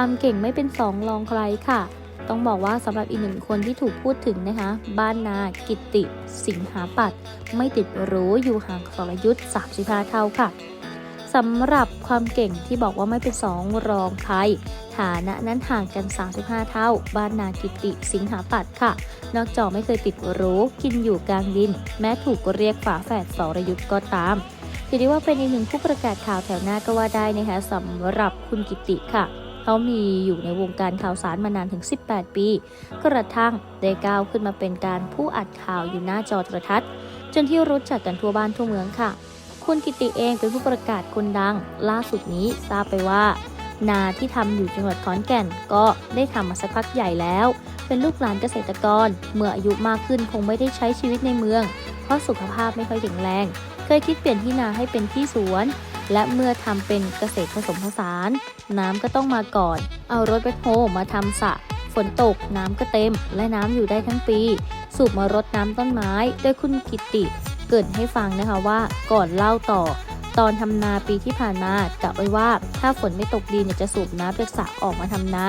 ความเก่งไม่เป็นสองรองใครค่ะ ต้องบอกว่าสำหรับอีกหนึ่งคนที่ถูกพูดถึงนะคะ บ้านนากิตติ สิงหาปัตไม่ติดรู้อยู่ห่างสรยุทธ์35เท่าค่ะสำหรับความเก่งที่บอกว่าไม่เป็นสองรองใครฐานะนั้นห่างกัน 35 เท่า บ้านนากิตติสิงหาปัตค่ะ นอกจอไม่เคยติดรู้กินอยู่กลางดิน แม้ถูกเรียกฝาแฝดสรยุทธ์ก็ตามถือได้ว่าเป็นอีกหนึ่งผู้ประกาศข่าวแถวหน้าก็ว่าได้นะคะสำหรับคุณกิติค่ะ เขามีอยู่ในวงการข่าวสารมานานถึง 18 ปี กระทั่งได้ก้าวขึ้นมาเป็นการผู้อัดข่าวอยู่หน้าจอโทรทัศน์ จนที่รู้จักกันทั่วบ้านทั่วเมืองค่ะ คุณกิติเองเป็นผู้ประกาศคนดัง ล่าสุดนี้ทราบไปว่า นาที่ทำอยู่จังหวัดขอนแก่น ก็ได้ทำมาสักพักใหญ่แล้ว เป็นลูกหลานเกษตรกร เมื่ออายุมากขึ้นคงไม่ได้ใช้ชีวิตในเมือง เพราะสุขภาพไม่ค่อยแข็งแรง เคยคิดเปลี่ยนที่นาให้เป็นที่สวน และเมื่อทำเป็นเกษตรผสมผสาน น้ำก็ต้องมาก่อน เอารถแบคโฮมาทำสระฝนตกน้ำก็เต็ม และน้ำอยู่ได้ทั้งปี สูบมารดน้ำต้นไม้โดยคุณกิติ เกิดให้ฟังนะคะว่าก่อนเล่าต่อ ตอนทำนาปีที่ผ่านมากะไว้ว่าถ้าฝนไม่ตกดีเนี่ยจะสูบน้ำจากสระออกมาทำนา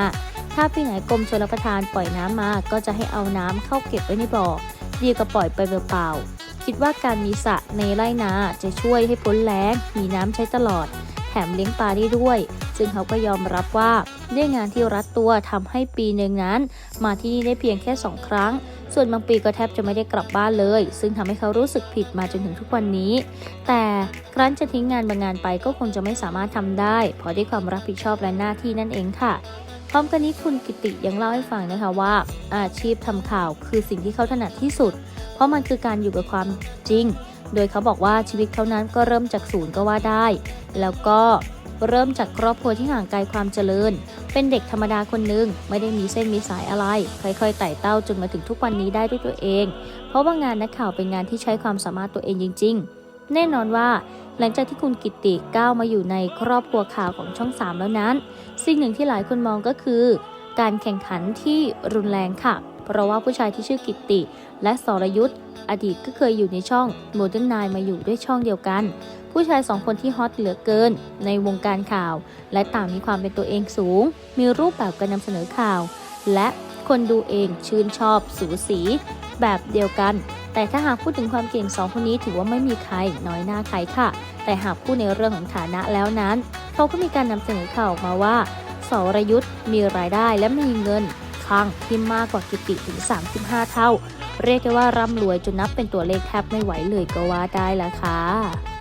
ถ้าปีไหนกรมชลประทานปล่อยน้ำมาก็จะให้เอาน้ำเข้าเก็บไว้ในบ่อ ดีกว่าปล่อยไปเปล่าๆคิดว่าการมีสระในไร่นาจะช่วยให้พ้นแล้งมีน้ำใช้ตลอด แถมเลี้ยงปลาได้ด้วย ซึ่งเขาก็ยอมรับว่าด้วยงานที่รัดตัวทำให้ปีหนึ่งนั้น มาที่นี่ได้เพียงแค่สองครั้ง ส่วนบางปีก็แทบจะไม่ได้กลับบ้านเลย ซึ่งทำให้เขารู้สึกผิดมาจนถึงทุกวันนี้ แต่ครั้นจะทิ้งงานบางงานไปก็คงจะไม่สามารถทำได้ เพราะด้วยความรับผิดชอบและหน้าที่นั่นเองค่ะ พร้อมกันนี้คุณกิติยังเล่าให้ฟังนะคะว่า อาชีพทำข่าวคือสิ่งที่เขาถนัดที่สุด เพราะมันคือการอยู่กับความจริง โดยเขาบอกว่าชีวิตเขานั้นก็เริ่มจากศูนย์ก็ว่าได้ แล้วก็เริ่มจากครอบครัวที่ห่างไกลความเจริญ เป็นเด็กธรรมดาคนหนึ่งไม่ได้มีเส้นมีสายอะไร ค่อยๆไต่เต้าจนมาถึงทุกวันนี้ได้ด้วยตัวเอง เพราะว่างานนักข่าวเป็นงานที่ใช้ความสามารถตัวเองจริง ๆ แน่นอนว่า หลังจากที่คุณกิติก้าวมาอยู่ในครอบครัวข่าวของช่อง 3 แล้วนั้น สิ่งหนึ่งที่หลายคนมองก็คือ การแข่งขันที่รุนแรงค่ะ เพราะว่าผู้ชายที่ชื่อกิติ และสรยุทธ์อดีตก็เคยอยู่ในช่องโมเดิร์นไนมาอยู่ด้วยช่องเดียวกัน ผู้ชายสองคนที่ฮอตเหลือเกิน ในวงการข่าว และต่างมีความเป็นตัวเองสูง มีรูปแบบการนำเสนอข่าว และ คนดูเองชื่นชอบสูสีแบบเดียวกัน แต่ถ้าหากพูดถึงความเก่งสองคนนี้ถือว่าไม่มีใครน้อยหน้าใครค่ะ แต่หากพูดในเรื่องของฐานะแล้วนั้น เขาก็มีการนำเสนอข่าวออกมาว่าสรยุทธ์มีรายได้และมีเงินคลังที่มากกว่ากิติถึง 35 เท่า เรียกได้ว่าร่ำรวยจนนับเป็นตัวเลขแทบไม่ไหวเลยก็ว่าได้ละค่ะ